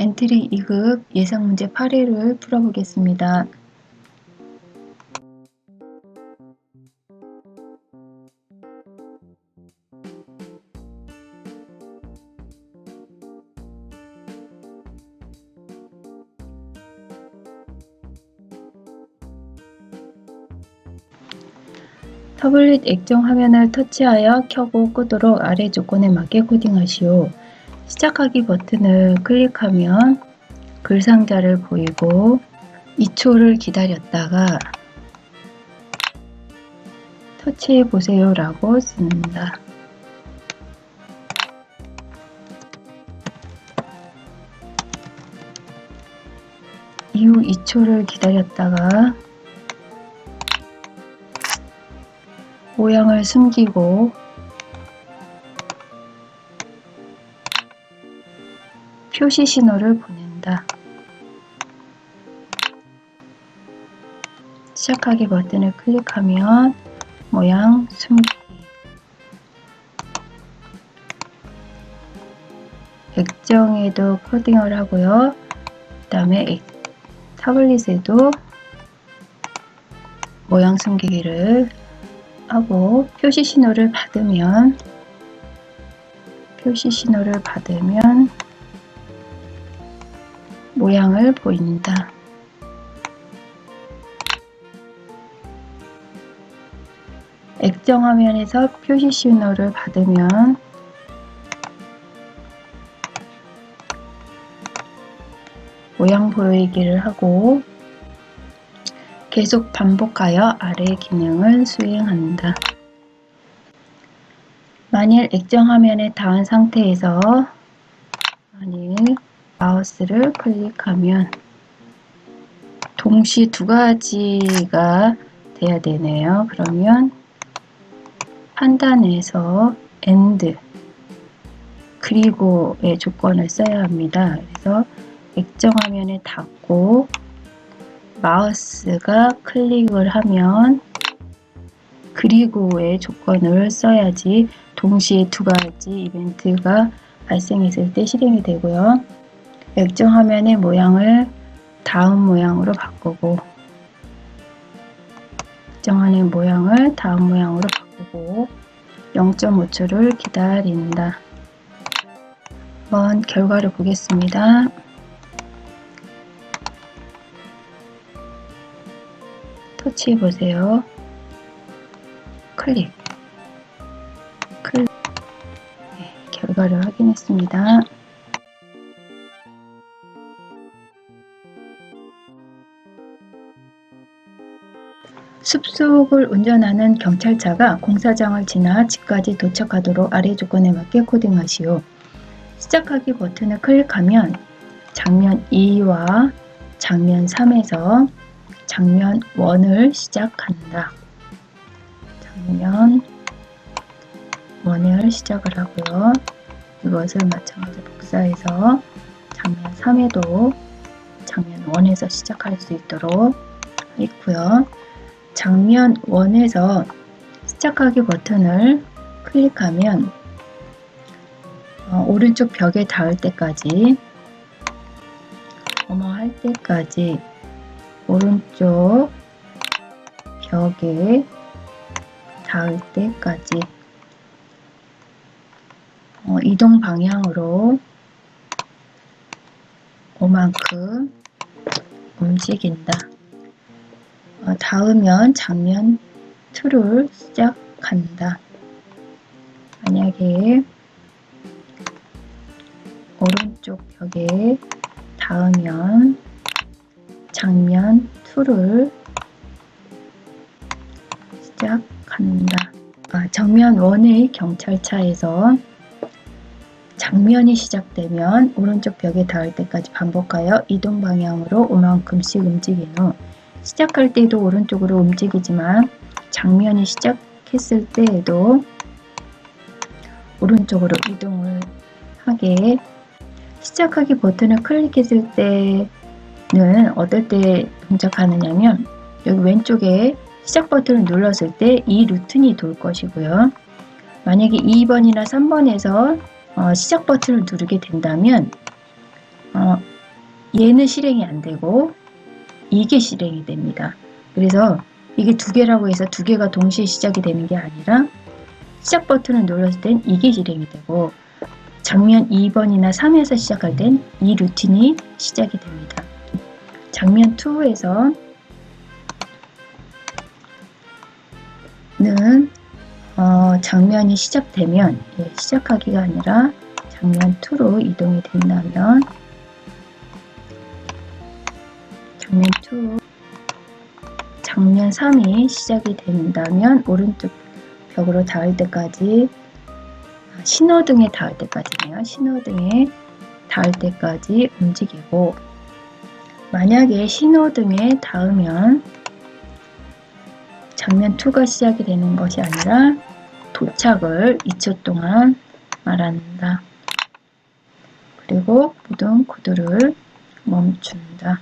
엔트리 2급 예상 문제 8회를 풀어보겠습니다. 타블릿 액정 화면을 터치하여 켜고 끄도록 아래 조건에 맞게 코딩하시오. 시작하기 버튼을 클릭하면 글 상자를 보이고 2초를 기다렸다가 터치해 보세요 라고 씁니다. 이후 2초를 기다렸다가 모양을 숨기고 표시 신호를 보낸다. 시작하기 버튼을 클릭하면 모양 숨기기 액정에도 코딩을 하고요. 그 다음에 타블릿에도 모양 숨기기를 하고 표시 신호를 받으면 표시 신호를 받으면 모양을 보인다. 액정 화면에서 표시 신호를 받으면 모양 보이기를 하고 계속 반복하여 아래 기능을 수행한다. 만일 액정 화면에 닿은 상태에서 마우스를 클릭하면 동시 두 가지가 돼야 되네요. 그러면 판단에서 AND 그리고의 조건을 써야 합니다. 그래서 액정 화면에 닿고 마우스가 클릭을 하면 그리고의 조건을 써야지 동시에 두 가지 이벤트가 발생했을 때 실행이 되고요. 액정 화면의 모양을 다음 모양으로 바꾸고 액정 화면의 모양을 다음 모양으로 바꾸고 0.5초를 기다린다. 한번 결과를 보겠습니다. 터치해 보세요. 클릭. 클릭. 네, 결과를 확인했습니다. 숲속을 운전하는 경찰차가 공사장을 지나 집까지 도착하도록 아래 조건에 맞게 코딩하시오. 시작하기 버튼을 클릭하면 장면 2와 장면 3에서 장면 1을 시작한다. 장면 1을 시작을 하고요. 이것을 마찬가지로 복사해서 장면 3에도 장면 1에서 시작할 수 있도록 있고요. 장면 1에서 시작하기 버튼을 클릭하면 어, 오른쪽 벽에 닿을 때까지 어머 할 때까지 오른쪽 벽에 닿을 때까지 어, 이동 방향으로 오만큼 움직인다. 어, 닿으면 장면 2를 시작한다. 만약에 오른쪽 벽에 닿으면 장면 2를 시작한다. 아, 정면 1의 경찰차에서 장면이 시작되면 오른쪽 벽에 닿을 때까지 반복하여 이동 방향으로 오만큼씩 움직인 후 시작할 때도 오른쪽으로 움직이지만 장면이 시작했을 때에도 오른쪽으로 이동을 하게 시작하기 버튼을 클릭했을 때는 어떨 때 동작하느냐면 여기 왼쪽에 시작 버튼을 눌렀을 때 이 루틴이 돌 것이고요. 만약에 2번이나 3번에서 어, 시작 버튼을 누르게 된다면 어, 얘는 실행이 안 되고 이게 실행이 됩니다. 그래서 이게 두 개라고 해서 두 개가 동시에 시작이 되는 게 아니라 시작 버튼을 눌렀을 땐 이게 실행이 되고 장면 2번이나 3에서 시작할 땐 이 루틴이 시작이 됩니다. 장면 2에서 는 어, 장면이 시작되면 예, 시작하기가 아니라 장면 2로 이동이 된다면 2 장면 3이 시작이 된다면 오른쪽 벽으로 닿을 때까지 아, 신호등에 닿을 때까지네요. 신호등에 닿을 때까지 움직이고 만약에 신호등에 닿으면 장면 2가 시작이 되는 것이 아니라 도착을 2초 동안 말한다. 그리고 모든 코드를 멈춘다.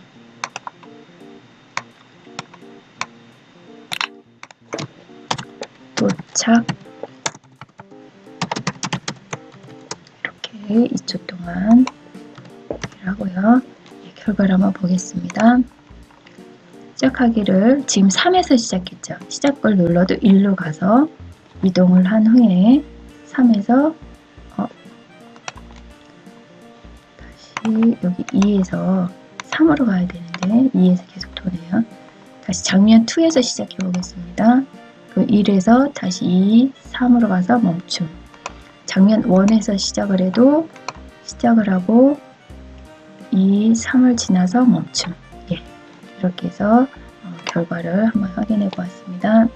도착 이렇게 2초 동안 하고요. 예, 결과를 한번 보겠습니다. 시작하기를 지금 3에서 시작했죠. 시작을 눌러도 1로 가서 이동을 한 후에 3에서 어, 다시 여기 2에서 3으로 가야 되는데 2에서 계속 도네요. 다시 장면 2에서 시작해 보겠습니다. 그 1에서 다시 2, 3으로 가서 멈춤. 장면 1에서 시작을 해도 시작을 하고 2, 3을 지나서 멈춤. 예, 이렇게 해서 어, 결과를 한번 확인해 보았습니다.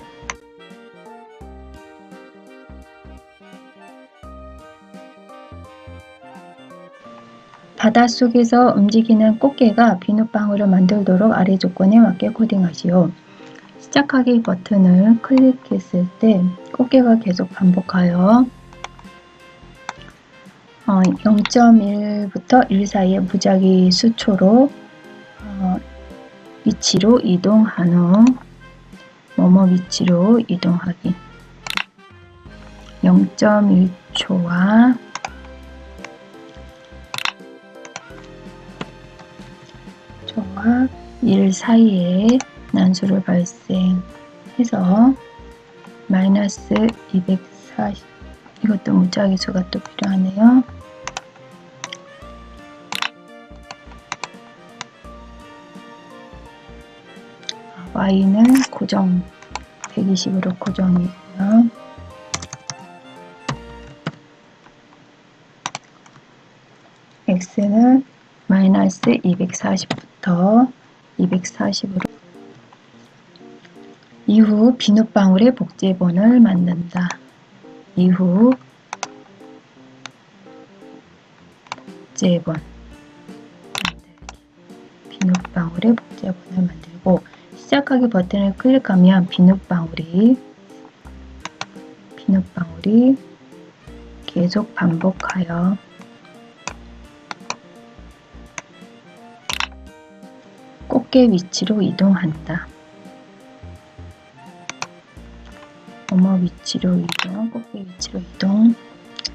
바닷속에서 움직이는 꽃게가 비눗방울을 만들도록 아래 조건에 맞게 코딩하시오. 시작하기 버튼을 클릭했을 때 꽃게가 계속 반복하여 어, 0.1부터 1 사이의 무작위 수초로 어, 위치로 이동한 후 뭐뭐 위치로 이동하기. 0.1초와 초와 1 사이에 난수를 발생해서 마이너스 240 이것도 무작위 수가 또 필요하네요. y는 고정 120으로 고정이고요. x는 마이너스 240부터 240으로 이후 비눗방울의 복제본을 만든다. 이후 복제본 비눗방울의 복제본을 만들고 시작하기 버튼을 클릭하면 비눗방울이 비눗방울이 계속 반복하여 꽃게 위치로 이동한다. 위치로 이동, 꽃게 위치로 이동.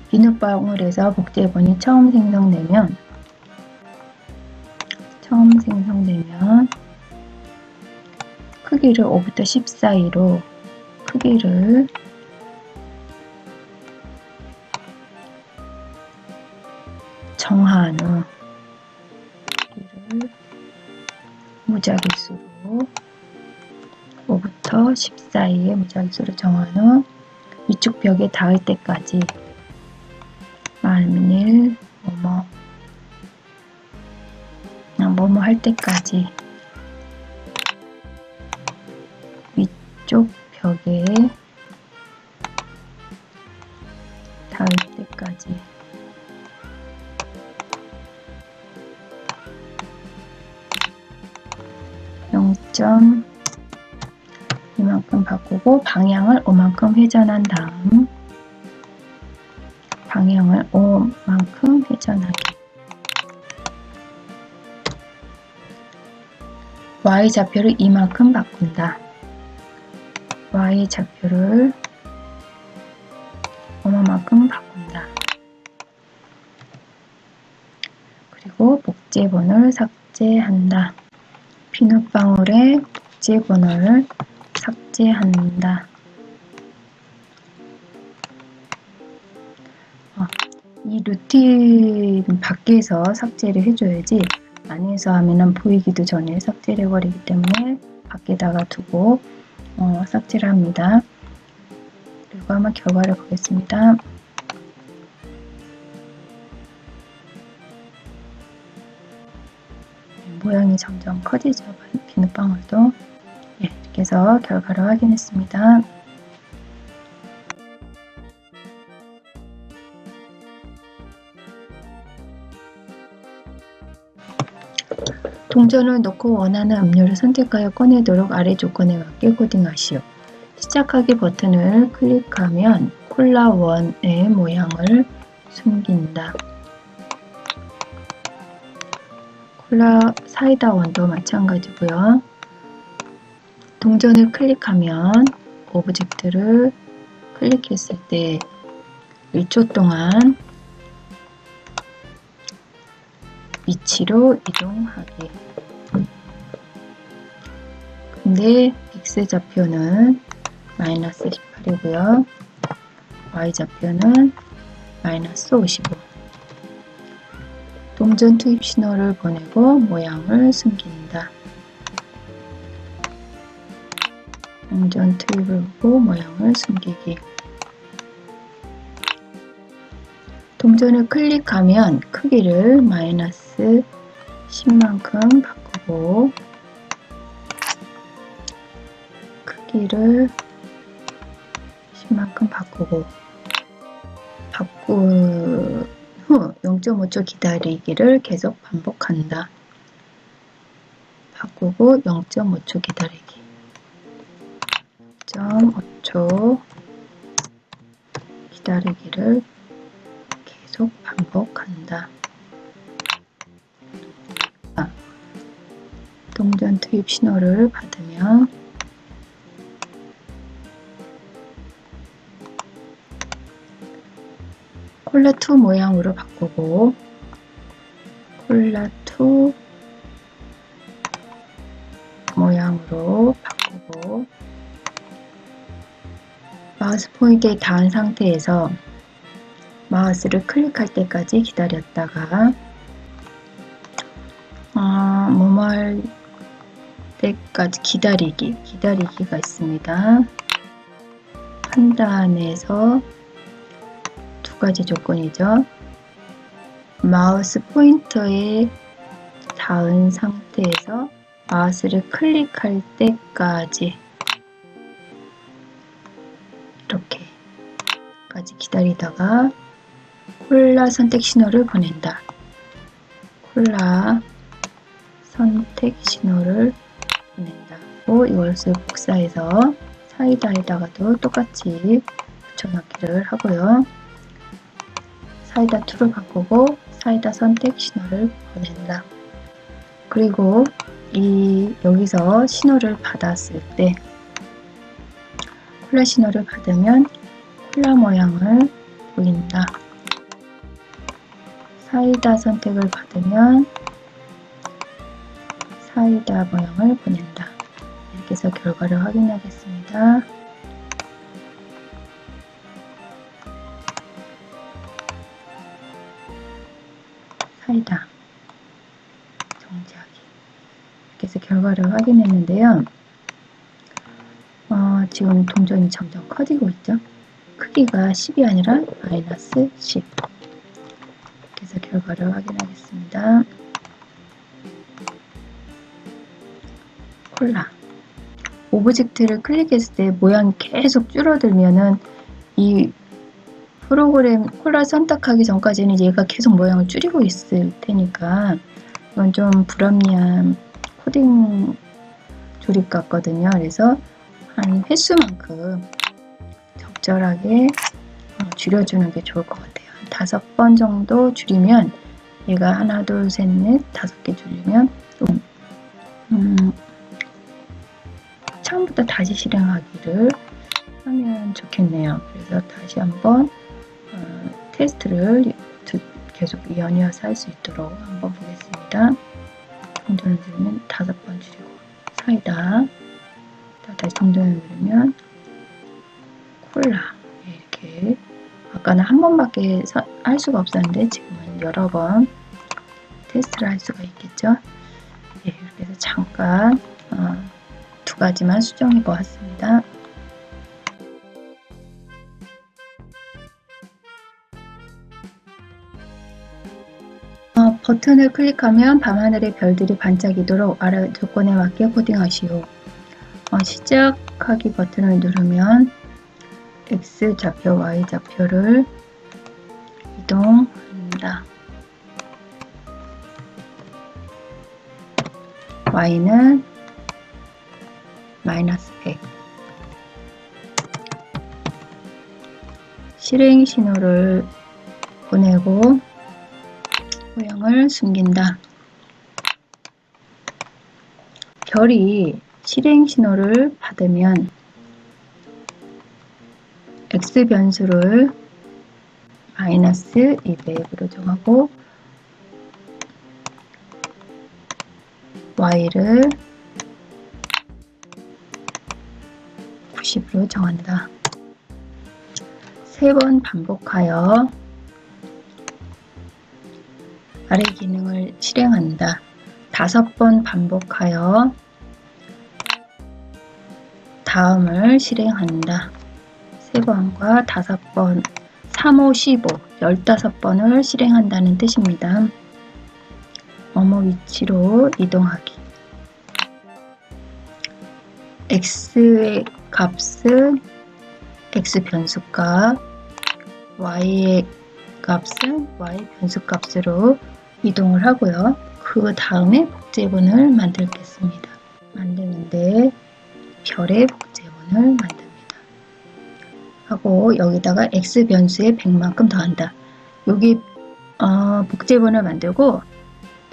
비눗방울에서 복제본이 처음 생성되면 처음 생성되면 크기를 5부터 10 사이로 크기를 정한 후 크기를 무작위수로 5부터 10 사이의 무작위수로 정한 후 위축 벽에 닿을 때까지. 만일 뭐뭐 뭐뭐 할 때까지 위쪽 벽에 닿을 때까지. 영점 이만큼 바꾸고 방향을 5만큼 회전한 다음 방향을 5만큼 회전하기 y 좌표를 이만큼 바꾼다. y 좌표를 얼마만큼 바꾼다. 그리고 삭제 삭제한다. 비눗방울의 국제번호를 삭제한다. 어, 이 루틴 밖에서 삭제를 해줘야지 안에서 하면은 보이기도 전에 삭제를 해버리기 때문에 밖에다가 두고 어, 삭제를 합니다. 그리고 한번 결과를 보겠습니다. 모양이 점점 커지죠. 비눗방울도. 해서 결과를 확인했습니다. 동전을 넣고 원하는 음료를 선택하여 꺼내도록 아래 조건에 맞게 코딩하시오. 시작하기 버튼을 클릭하면 콜라 원의 모양을 숨긴다. 콜라 사이다 원도 마찬가지고요. 동전을 클릭하면 오브젝트를 클릭했을 때 1초 동안 위치로 이동하기. 근데 x좌표는 마이너스 18이고요. y좌표는 마이너스 55. 동전 투입 신호를 보내고 모양을 숨긴다. 투입을 보고 모양을 숨기기. 동전을 클릭하면 크기를 마이너스 10만큼 바꾸고 크기를 10만큼 바꾸고 바꾼 후 0.5초 기다리기를 계속 반복한다. 바꾸고 0.5초 기다리기 0.5초 기다리기를 계속 반복한다. 아, 동전 투입 신호를 받으면 콜라2 모양으로 바꾸고 콜라2 포인트에 닿은 상태에서 마우스를 클릭할 때까지 기다렸다가 아, 뭐말 때까지 기다리기 기다리기가 있습니다. 판단에서 두 가지 조건이죠. 마우스 포인터에 닿은 상태에서 마우스를 클릭할 때까지 기다리다가 콜라 선택 신호를 보낸다. 콜라 선택 신호를 보낸다. 고 이것을 복사해서 사이다에다가도 똑같이 붙여넣기를 하고요. 사이다 2를 바꾸고 사이다 선택 신호를 보낸다. 그리고 이 여기서 신호를 받았을 때 콜라 신호를 받으면 콜라 모양을 보인다. 사이다 선택을 받으면 사이다 모양을 보낸다. 이렇게 해서 결과를 확인하겠습니다. 사이다 정지하기 이렇게 해서 결과를 확인했는데요. 어, 지금 동전이 점점 커지고 있죠. 크기가 10이 아니라 마이너스 10 이렇게 해서 결과를 확인하겠습니다. 콜라 오브젝트를 클릭했을 때 모양이 계속 줄어들면은 이 프로그램 콜라 선택하기 전까지는 얘가 계속 모양을 줄이고 있을 테니까 이건 좀 불합리한 코딩 조립 같거든요. 그래서 한 횟수만큼 적절하게 어, 줄여주는 게 좋을 것 같아요. 한 다섯 번 정도 줄이면 얘가 하나, 둘, 셋, 넷, 다섯 개 줄이면 좀 음, 처음부터 다시 실행하기를 하면 좋겠네요. 그래서 다시 한번 어, 테스트를 계속 연이어서 할 수 있도록 한번 보겠습니다. 동전을 누르면 다섯 번 줄이고 사이다 다시 동전을 누르면 콜라. 네, 이렇게. 아까는 한 번밖에 사- 할 수가 없었는데 지금은 여러 번 테스트를 할 수가 있겠죠? 네, 이렇게 해서 잠깐 어, 두 가지만 수정해 보았습니다. 어, 버튼을 클릭하면 밤하늘의 별들이 반짝이도록 아래 조건에 맞게 코딩하시오. 어, 시작하기 버튼을 누르면 X 좌표, Y 좌표를 이동한다. Y는 마이너스 100. 실행 신호를 보내고 모양을 숨긴다. 별이 실행 신호를 받으면 x 변수를 마이너스 200으로 정하고 y를 90으로 정한다. 세 번 반복하여 아래 기능을 실행한다. 다섯 번 반복하여 다음을 실행한다. 세 번과 다섯 번, 3, 5, 15, 15번을 실행한다는 뜻입니다. 어머 위치로 이동하기. x의 값은 x 변수값, y의 값은 y 변수 값으로 이동을 하고요. 그 다음에 복제본을 만들겠습니다. 만드는데 별의 복제본을 만듭니다. 하고 여기다가 x 변수에 100만큼 더한다. 여기 어, 복제본을 만들고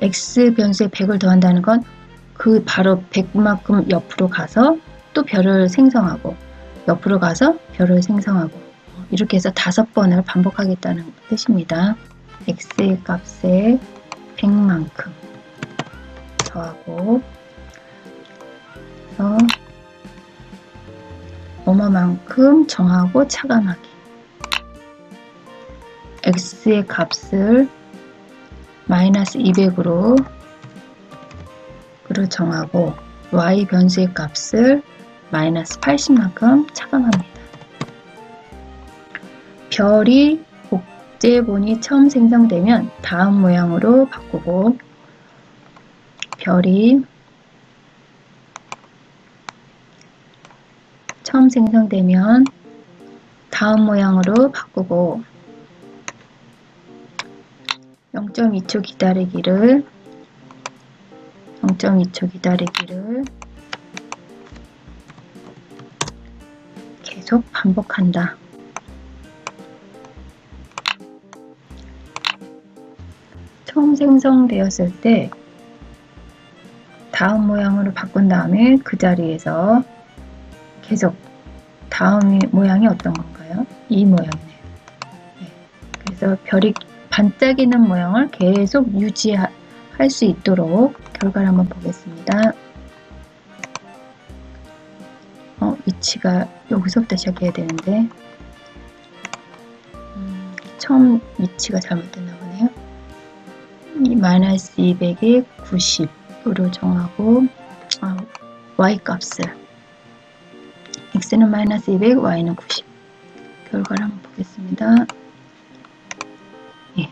x 변수에 100을 더한다는 건 그 바로 100만큼 옆으로 가서 또 별을 생성하고 옆으로 가서 별을 생성하고 이렇게 해서 다섯 번을 반복하겠다는 뜻입니다. x의 값에 100만큼 더하고 그래서 얼마만큼 정하고 차감하기 x의 값을 마이너스 200으로 으로 정하고 y 변수의 값을 마이너스 80만큼 차감합니다. 별이 복제본이 처음 생성되면 다음 모양으로 바꾸고 별이 처음 생성되면 다음 모양으로 바꾸고 0.2초 기다리기를 0.2초 기다리기를 계속 반복한다. 처음 생성되었을 때 다음 모양으로 바꾼 다음에 그 자리에서 계속 다음 모양이 어떤 건가요? 이 모양이네요. 네. 그래서 별이 반짝이는 모양을 계속 유지할 수 있도록 결과를 한번 보겠습니다. 어, 위치가 여기서부터 시작해야 되는데 음, 처음 위치가 잘못됐나 보네요. 이 마이너스 200에 90으로 정하고 아, y 값을 x는 마이너스 200, y는 90 결과를 한번 보겠습니다. 예,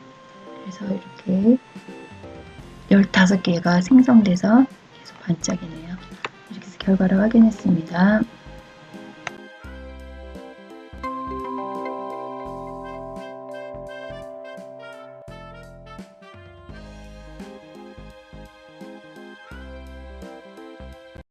그래서 이렇게 15개가 생성돼서 계속 반짝이네요. 이렇게 해서 결과를 확인했습니다.